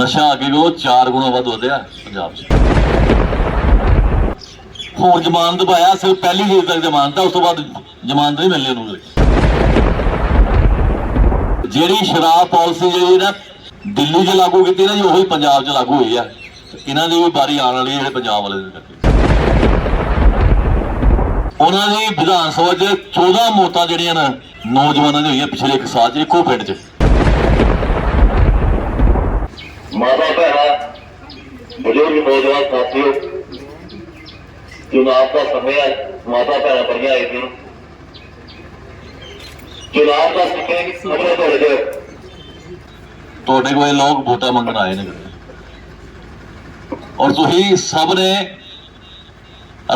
ਨਸ਼ਾ ਅੱਗੇ ਕੋਲੋਂ ਚਾਰ ਗੁਣਾ ਵੱਧ ਵਧਿਆ ਪੰਜਾਬ 'ਚ। ਹੁਣ ਜ਼ਮਾਨਤ ਪਾਇਆ, ਸਿਰਫ ਪਹਿਲੀ ਜੇਲ੍ਹ ਤੱਕ ਜ਼ਮਾਨਤ ਆ, ਉਸ ਤੋਂ ਬਾਅਦ ਜ਼ਮਾਨਤ ਨਹੀਂ ਮਿਲਣੀ ਉਹਨੂੰ ਜਿਹੜੀ ਸ਼ਰਾਬ ਪਾਲਿਸੀ ਜਿਹੜੀ ਨਾ ਦਿੱਲੀ 'ਚ ਲਾਗੂ ਕੀਤੀ ਨਾ ਜੀ, ਉਹੀ ਪੰਜਾਬ 'ਚ ਲਾਗੂ ਹੋਈ ਆ। ਇਹਨਾਂ ਦੀ ਵੀ ਵਾਰੀ ਆਉਣ ਵਾਲੀ ਹੈ ਜਿਹੜੇ ਪੰਜਾਬ ਵਾਲੇ ਦੇ ਕਰਕੇ। ਉਹਨਾਂ ਦੀ ਵਿਧਾਨ ਸਭਾ 'ਚ 14 ਮੌਤਾਂ ਜਿਹੜੀਆਂ ਨਾ ਨੌਜਵਾਨਾਂ ਦੀਆਂ ਹੋਈਆਂ ਪਿਛਲੇ ਇੱਕ ਸਾਲ 'ਚ, ਇੱਕੋ ਪਿੰਡ 'ਚ। ਮਾਤਾ ਭੈਣਾਂ, ਬਜ਼ੁਰਗ ਨੌਜਵਾਨ ਸਾਥੀਓ ਚੁਣਾਵ ਦਾ ਸਮੇਂ ਹੈ, ਮਾਤਾ ਭੈਣਾਂ ਬੜੀਆਂ ਆਈ ਦੀਆਂ। ਚੁਣਾਵ ਦਾ ਸਿੱਕੇ ਅਗਲੇ ਤੁਹਾਡੇ ਦੇ। ਤੁਹਾਡੇ ਕੋਲ ਲੋਕ ਵੋਟਾਂ ਮੰਗਣ ਆਏ ਨੇ ਔਰ ਤੁਸੀਂ ਸਭ ਨੇ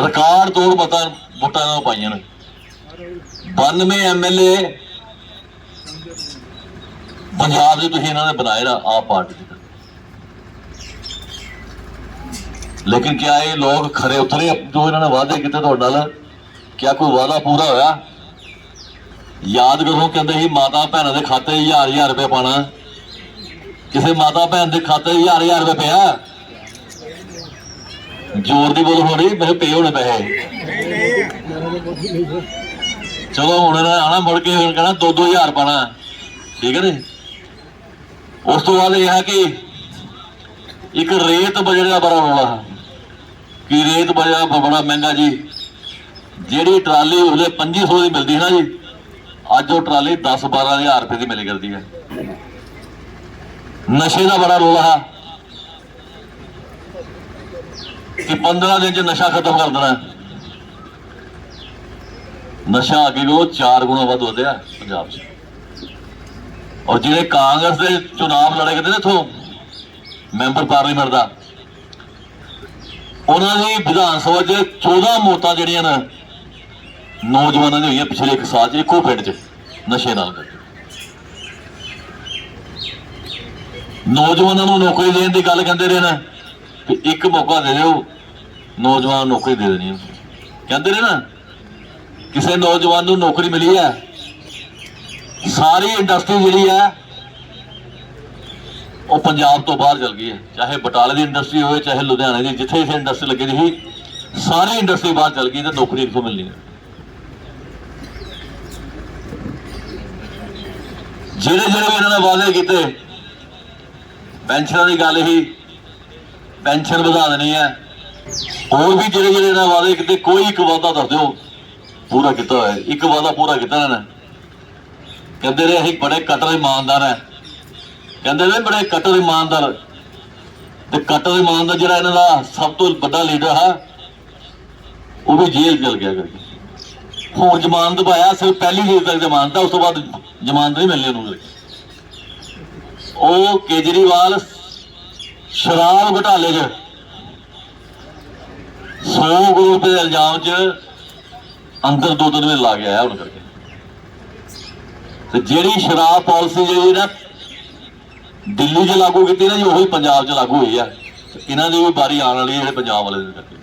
ਰਿਕਾਰਡ ਤੋੜ ਮਤਾਂ ਵੋਟਾਂ ਨਾਲ ਪਾਈਆਂ ਨੇ। 92 ਐਮਐਲਏ ਪੰਜਾਬ ਦੇ ਤੁਸੀਂ ਇਹਨਾਂ ਨੇ ਬਣਾਏ ਨਾ ਆਪ ਪਾਰਟੀ ਦੇ ਲੇਕਿਨ ਕਿਆ ਇਹ ਲੋਕ ਖਰੇ ਉਤਰੇ ਜੋ ਇਹਨਾਂ ਨੇ ਵਾਅਦੇ ਕੀਤੇ ਤੁਹਾਡੇ ਨਾਲ, ਕਿਆ ਕੋਈ ਵਾਅਦਾ ਪੂਰਾ ਹੋਇਆ? ਯਾਦ ਕਰੋ ਕਹਿੰਦੇ ਸੀ, ਮਾਤਾ ਭੈਣਾਂ ਦੇ ਖਾਤੇ 1000 1000 ਰੁਪਏ ਪਾਣਾ ਕਿਸੇ ਮਾਤਾ ਭੈਣ ਦੇ ਖਾਤੇ 1000 1000 ਰੁਪਏ ਪਿਆ? ਜ਼ੋਰ ਦੀ ਬੋਲ ਹੋ ਰਹੀ ਮੇਰੇ ਪਏ ਹੋਣੇ ਪੈਸੇ। ਚਲੋ ਹੁਣ ਇਹਨਾਂ ਨੇ ਆਣਾ ਮੁੜ ਕੇ ਹੁਣ ਕਹਿਣਾ 2-2000 ਪਾਣਾ ਠੀਕ ਹੈ ਨੇ ਉਸ ਤੋਂ ਬਾਅਦ ਇਹ ਹੈ ਕਿ ਇੱਕ ਰੇਤ ਬਜਟ ਦਾ ਬੜਾ ਰੌਲਾ। ਹੈ ਕਿ ਰੇਤ ਬਜਰਾ ਬੜਾ ਮਹਿੰਗਾ ਜੀ। ਜਿਹੜੀ ਟਰਾਲੀ ਉਹਦੇ 2500 ਦੀ ਮਿਲਦੀ ਹੈ ਨਾ ਜੀ, ਅੱਜ ਉਹ ਟਰਾਲੀ 10-12000 ਰੁਪਏ ਦੀ ਮਿਲੇ ਕਰਦੀ ਹੈ। ਨਸ਼ੇ ਦਾ ਬੜਾ ਰੋਲਾ ਹੈ। ਕਿ 15 ਦਿਨ ਚ ਨਸ਼ਾ ਖਤਮ ਕਰ ਦੇਣਾ ਨਸ਼ਾ ਅੱਗੇ ਉਹ ਚਾਰ ਗੁਣਾ ਵੱਧ ਵਧਿਆ ਪੰਜਾਬ 'ਚ। ਔਰ ਜਿਹੜੇ ਕਾਂਗਰਸ ਦੇ ਚੁਣਾਵ ਲੜੇ ਕਰਦੇ ਨੇ ਇਥੋਂ, ਮੈਂਬਰ ਪਾਰਲੀਮੈਂਟ ਦਾ ਉਹਨਾਂ ਦੀ ਵਿਧਾਨ ਸਭਾ 'ਚ 14 ਮੌਤਾਂ ਜਿਹੜੀਆਂ ਨੇ, ਨੌਜਵਾਨਾਂ ਦੀਆਂ ਹੋਈਆਂ ਪਿਛਲੇ ਇੱਕ ਸਾਲ 'ਚ, ਇੱਕੋ ਪਿੰਡ 'ਚ, ਨਸ਼ੇ ਨਾਲ ਕਰਕੇ। ਨੌਜਵਾਨਾਂ ਨੂੰ ਨੌਕਰੀ ਦੇਣ ਦੀ ਗੱਲ ਕਹਿੰਦੇ ਰਹੇ ਨਾ ਕਿ ਇੱਕ ਮੌਕਾ ਦੇ ਦਿਓ, ਨੌਜਵਾਨ ਨੌਕਰੀ ਦੇ ਦੇਣੀ ਹੈ। ਕਹਿੰਦੇ ਨੇ ਨਾ, ਕਿਸੇ ਨੌਜਵਾਨ ਨੂੰ ਨੌਕਰੀ ਮਿਲੀ ਹੈ, ਸਾਰੀ ਇੰਡਸਟਰੀ ਜਿਹੜੀ ਹੈ ਉਹ ਪੰਜਾਬ ਤੋਂ ਬਾਹਰ ਚਲ ਗਈ ਹੈ। ਚਾਹੇ ਬਟਾਲੇ ਦੀ ਇੰਡਸਟਰੀ ਹੋਵੇ, ਚਾਹੇ ਲੁਧਿਆਣੇ ਦੀ, ਜਿੱਥੇ ਇਥੇ ਇੰਡਸਟਰੀ ਲੱਗੀ ਦੀ ਸੀ ਸਾਰੀ ਇੰਡਸਟਰੀ ਬਾਹਰ ਚਲ ਗਈ ਤੇ ਨੌਕਰੀ ਕਿੱਥੋਂ ਮਿਲਣੀ ਹੈ? ਜਿਹੜੇ ਜਿਹੜੇ ਵੀ ਇਹਨਾਂ ਨੇ ਵਾਅਦੇ ਕੀਤੇ ਪੈਨਸ਼ਨਾਂ ਦੀ ਗੱਲ ਹੀ ਪੈਨਸ਼ਨ ਵਧਾ ਦੇਣੀ ਹੈ। ਹੋਰ ਵੀ ਜਿਹੜੇ ਜਿਹੜੇ ਇਹਨਾਂ ਵਾਅਦੇ ਕੀਤੇ, ਕੋਈ ਇੱਕ ਵਾਅਦਾ ਦੱਸ ਦਿਓ, ਪੂਰਾ ਕੀਤਾ ਹੋਇਆ ਇੱਕ ਵਾਅਦਾ ਪੂਰਾ ਕੀਤਾ ਇਹਨਾਂ ਨੇ। ਕਹਿੰਦੇ ਰਹੇ ਅਸੀਂ ਬੜੇ ਕਟਰ ਇਮਾਨਦਾਰ ਹੈ। ਕਹਿੰਦੇ ਨੇ ਬੜੇ ਕਟਰ ਇਮਾਨਦਾਰ। ਤੇ ਕੱਟਰ ਇਮਾਨਦਾਰ ਜਿਹੜਾ ਇਹਨਾਂ ਦਾ ਸਭ ਤੋਂ ਵੱਡਾ ਲੀਡਰ ਹੈ ਉਹ ਵੀ ਜੇਲ੍ਹ ਚਲ ਗਿਆ ਕਰਕੇ ਹੋਰ ਜ਼ਮਾਨਤ ਪਾਇਆ, ਸਿਰਫ ਪਹਿਲੀ ਜੇਲ੍ਹ ਤੱਕ ਜ਼ਮਾਨਤ ਆ, ਉਸ ਤੋਂ ਬਾਅਦ ਜ਼ਮਾਨਤ ਨਹੀਂ ਮਿਲਣੀ ਉਹਨੂੰ ਉਹ ਕੇਜਰੀਵਾਲ ਸ਼ਰਾਬ ਘਟਾਲੇ 'ਚ 100 ਕਰੋੜ ਰੁਪਏ ਦੇ ਇਲਜ਼ਾਮ 'ਚ ਅੰਦਰ ਦੋ ਦਿਨ ਵਿੱਚ ਲਾ ਗਿਆ ਹੁਣ ਕਰਕੇ। ਤੇ ਜਿਹੜੀ ਸ਼ਰਾਬ ਪਾਲਿਸੀ ਜਿਹੜੀ ਨਾ ਦਿੱਲੀ 'ਚ ਲਾਗੂ ਕੀਤੀ ਨਾ ਜੀ, ਉਹੀ ਪੰਜਾਬ 'ਚ ਲਾਗੂ ਹੋਈ ਆ। ਇਹਨਾਂ ਦੀ ਵੀ ਵਾਰੀ ਆਉਣ ਵਾਲੀ ਹੈ ਜਿਹੜੇ ਪੰਜਾਬ ਵਾਲੇ ਦੇ ਕਰਕੇ